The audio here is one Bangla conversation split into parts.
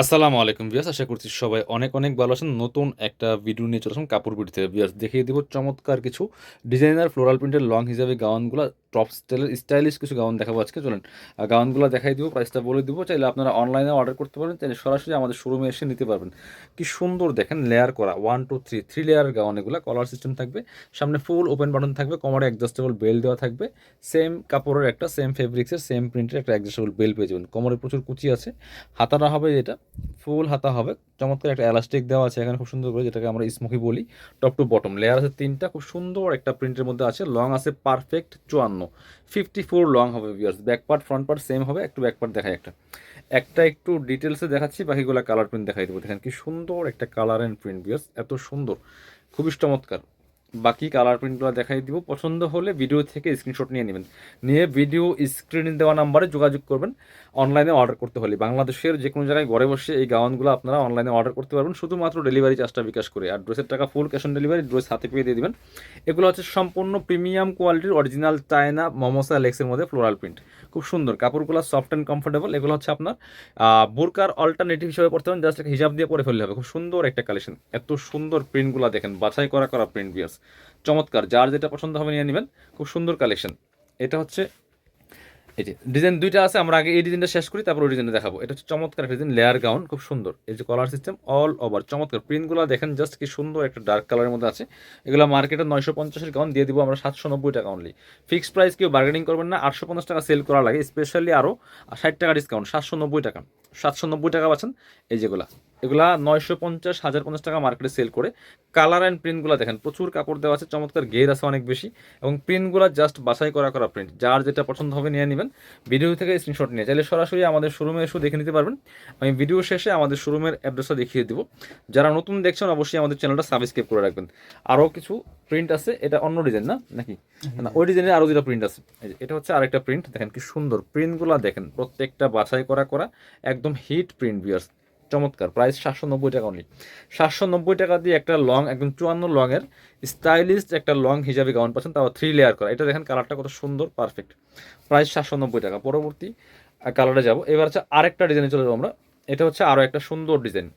আসসালামু আলাইকুম বিয়াস আশা করছি সবাই অনেক অনেক ভালো আছেন। নতুন একটা ভিডিও নিয়ে চলে আসুন কাপড় বিড়ি থেকে বিয়াস দেখিয়ে দিব চমৎকার কিছু ডিজাইনার ফ্লোরাল প্রিন্টের লং হিসাবে গাউনগুলো। টপ স্টাইলের স্টাইলিশ কিছু গাউন দেখাবো আজকে, চলেন। গাউনগুলো দেখাই দিব প্রাইসটা বলে দিব, চাইলে আপনারা অনলাইনে অর্ডার করতে পারবেন চাইলে সরাসরি আমাদের শোরুমে এসে নিতে পারবেন। কি সুন্দর দেখেন লেয়ার করা one two three three layer gown এগুলো কলার সিস্টেম থাকবে। সামনে ফুল ওপেন বাটন থাকবে কোমরে অ্যাডজাস্টেবল বেল দেওয়া থাকবে। সেম কাপড়ের একটা সেম ফেব্রিক্সের সেম প্রিন্টের একটা অ্যাডজাস্টেবল বেল পেয়ে যাবেন। কোমরে প্রচুর কুচি আছে। হাতাটা হবে এটা ফুল হাতা হবে। চমৎকার একটা এলাস্টিক দেওয়া আছে এখানে, খুব সুন্দর করে, যেটাকে আমরা স্মোকি বলি টপ টু বটম লেয়ার আছে তিনটা, খুব সুন্দর একটা প্রিন্টের মধ্যে আছে লং আছে পারফেক্ট চুয়ান্ন। ফিফটি ফোর লং হবে viewers back part front part same হবে, একটু ব্যাক পার্ট দেখাই একটা। একটা একটু ডিটেলসে দেখাচ্ছি, বাকিগুলো কালার প্রিন্ট দেখাই দেবো। দেখেন কি সুন্দর একটা কালার অ্যান্ড প্রিন্ট ভিউয়ার্স এত সুন্দর। খুবই চমৎকার। বাকি কালার প্রিন্টগুলো দেখাই দিব। পছন্দ হলে ভিডিও থেকে স্ক্রিনশট নিয়ে নেবেন। নিয়ে ভিডিও স্ক্রিনে দেওয়া নাম্বারে যোগাযোগ করবেন। অনলাইনে অর্ডার করতে হলে। বাংলাদেশের যে কোনো জায়গায় ঘরে বসে এই গাউনগুলো আপনারা অনলাইনে অর্ডার করতে পারবেন। শুধুমাত্র ডেলিভারি চার্জটা বিকাশ করে। আর ড্রেসের টাকা full cash on delivery dress হাতে পেয়ে দিয়ে দেবেন। এগুলো হচ্ছে সম্পূর্ণ প্রিমিয়াম কোয়ালিটির অরিজিনাল চায়না মমসা লেক্সের মধ্যে ফ্লোরাল প্রিন্ট খুব সুন্দর। কাপড়গুলো সফট অ্যান্ড কমফোর্টেবল এগুলো হচ্ছে আপনার বোরকার অল্টারনেটিভ হিসেবে পড়তে পারেন। জাস্ট হিসাব দিয়ে পরে ফেললে হবে। খুব সুন্দর একটা কালেকশন এত সুন্দর প্রিন্টগুলো দেখেন। বাছাই করা করা প্রিন্ট বিয়ার্স চমৎকার, যার যেটা পছন্দ হবে নিয়ে নেবেন। খুব সুন্দর কালেকশন এটা হচ্ছে, এই যে ডিজাইন দুইটা আছে, আমরা আগে এই ডিজাইনটা শেষ করি, তারপর ওই ডিজাইনটা দেখাবো। এটা হচ্ছে চমৎকার একটা ডিজাইন লেয়ার গাউন খুব সুন্দর। এই যে কলার সিস্টেম অল ওভার চমৎকার। প্রিন্টগুলো দেখেন জাস্ট কি সুন্দর একটা ডার্ক কালারের মধ্যে আছে। এগুলো মার্কেটে নয়শো পঞ্চাশের গাউন দিয়ে দিব আমরা সাতশো নব্বই টাকা অনলি ফিক্সড প্রাইস কেউ বার্গেনিং করবেন না, আটশো পঞ্চাশ টাকা সেল করা লাগে স্পেশালি আরও ষাট টাকা ডিসকাউন্ট সাতশো নব্বই টাকা সাতশো নব্বই টাকা পাচ্ছেন। এই যেগুলা। এগুলা নয়শো পঞ্চাশ হাজার পঞ্চাশ টাকা মার্কেটে সেল করে। কালার অ্যান্ড প্রিন্টগুলো দেখেন প্রচুর কাপড় দেওয়া আছে চমৎকার গের আছে অনেক বেশি। এবং প্রিন্টগুলো জাস্ট বাছাই করা করা প্রিন্ট যার যেটা পছন্দ হবে নিয়ে নেবেন। ভিডিও থেকে স্ক্রিনশট নিয়ে। চাইলে সরাসরি আমাদের শোরুমে এসে দেখে নিতে পারবেন। আমি ভিডিও শেষে আমাদের শোরুমের অ্যাড্রেসটা দেখিয়ে দিব। যারা নতুন দেখছেন অবশ্যই আমাদের চ্যানেলটা সাবস্ক্রাইব করে রাখবেন। আরও কিছু প্রিন্ট আছে এটা অন্য ডিজাইন না? নাকি? না ওই ডিজাইনের আরও দুটা প্রিন্ট আছে। এটা হচ্ছে আরেকটা প্রিন্ট দেখেন কি সুন্দর। প্রিন্টগুলো দেখেন প্রত্যেকটা বাছাই করা করা একদম হিট প্রিন্ট বিয়ার্স চমৎকার প্রাইস সাতশো নব্বই টাকা অনলি সাতশো নব্বই টাকা দিয়ে একটা লং একদম চুয়ান্ন লংয়ের স্টাইলিশ একটা লং হিসাবে গাউন পাচ্ছেন, তাও থ্রি লেয়ার করা। এটা দেখেন কালারটা কত সুন্দর পারফেক্ট প্রাইস সাতশো নব্বই টাকা। পরবর্তী কালারে যাব। এবার হচ্ছে আরেকটা ডিজাইনে চলে যাব আমরা। এটা হচ্ছে আরও একটা সুন্দর ডিজাইন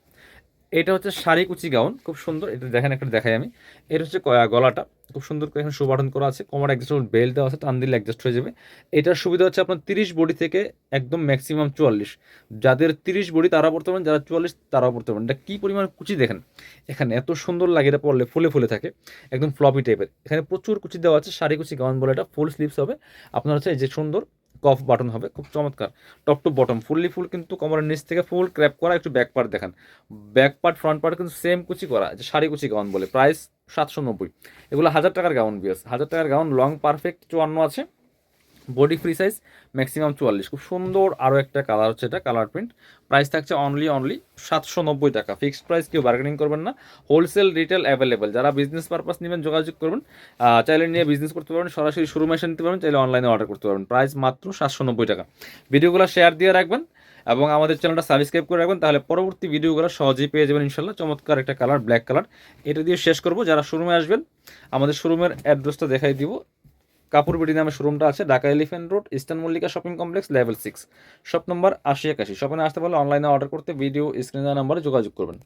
এটা হচ্ছে শাড়ি কুচি গাউন, খুব সুন্দর। এটা দেখেন, একটা দেখাই আমি। এটা হচ্ছে গলাটা, খুব সুন্দর করে এখানে সুবাটন করা আছে। কোমর অ্যাডজাস্টেবল বেল্ট দেওয়া আছে, টান দিলে অ্যাডজাস্ট হয়ে যাবে। এটার সুবিধা হচ্ছে আপনার তিরিশ বডি থেকে একদম ম্যাক্সিমাম চুয়াল্লিশ। যাদের তিরিশ বডি তারা পড়তে পারেন, যারা চুয়াল্লিশ, তারাও পড়তে পারেন। এটা কী পরিমাণ কুচি দেখেন? এখানে এত সুন্দর লাগে, এটা পড়লে ফুলে ফুলে থাকে। একদম ফ্লপি টাইপের এখানে প্রচুর কুচি দেওয়া আছে, শাড়ি কুচি গাউন বলে এটা। ফুল স্লিভস হবে। আপনার হচ্ছে এই যে সুন্দর কফ বাটন হবে, খুব চমৎকার। Top to bottom fully full কিন্তু কোমরের নিচ থেকে ফুল ক্র্যাপ করা, একটু ব্যাক পার্ট দেখান। ব্যাক পার্ট ফ্রন্ট পার্ট কিন্তু সেম কুচি করা, যে শাড়ি কুচি গাউন বলে প্রাইস সাতশো নব্বই। এগুলো হাজার টাকার গাউন বিয়াস হাজার টাকার গাউন লং পারফেক্ট চুয়ান্ন আছে। বডি ফ্রি সাইজ ম্যাক্সিমাম চুয়াল্লিশ। খুব সুন্দর আরও একটা কালার হচ্ছে এটা কালার প্রিন্ট প্রাইস থাকছে অনলি অনলি সাতশো নব্বই টাকা। ফিক্সড প্রাইস কেউ বার্গেনিং করবেন না। হোলসেল রিটেল অ্যাভেলেবেল যারা বিজনেস পারপাস নেবেন, যোগাযোগ করবেন। চাইলে নিয়ে বিজনেস করতে পারবেন, সরাসরি শোরুমে এসে নিতে পারবেন, চাইলে অনলাইনে অর্ডার করতে পারবেন। প্রাইস মাত্র সাতশো নব্বই টাকা। ভিডিওগুলো শেয়ার দিয়ে রাখবেন এবং আমাদের চ্যানেলটা সাবস্ক্রাইব করে রাখবেন, তাহলে পরবর্তী ভিডিওগুলো সহজেই পেয়ে যাবেন ইনশাল্লাহ চমৎকার একটা কালার ব্ল্যাক কালার এটা দিয়ে শেষ করব। যারা শোরুমে আসবেন, আমাদের শোরুমের অ্যাড্রেসটা দেখাই দিব। কাপুরবিড়ি নামে শোরুমটা আছে, Dhaka elephant road, eastern Mallika shopping complex, level six. Shop number আশি একাশি। শপে আসতে পারলে অনলাইনে অর্ডার করতে ভিডিও স্ক্রিনে নাম্বারে যোগাযোগ করবেন।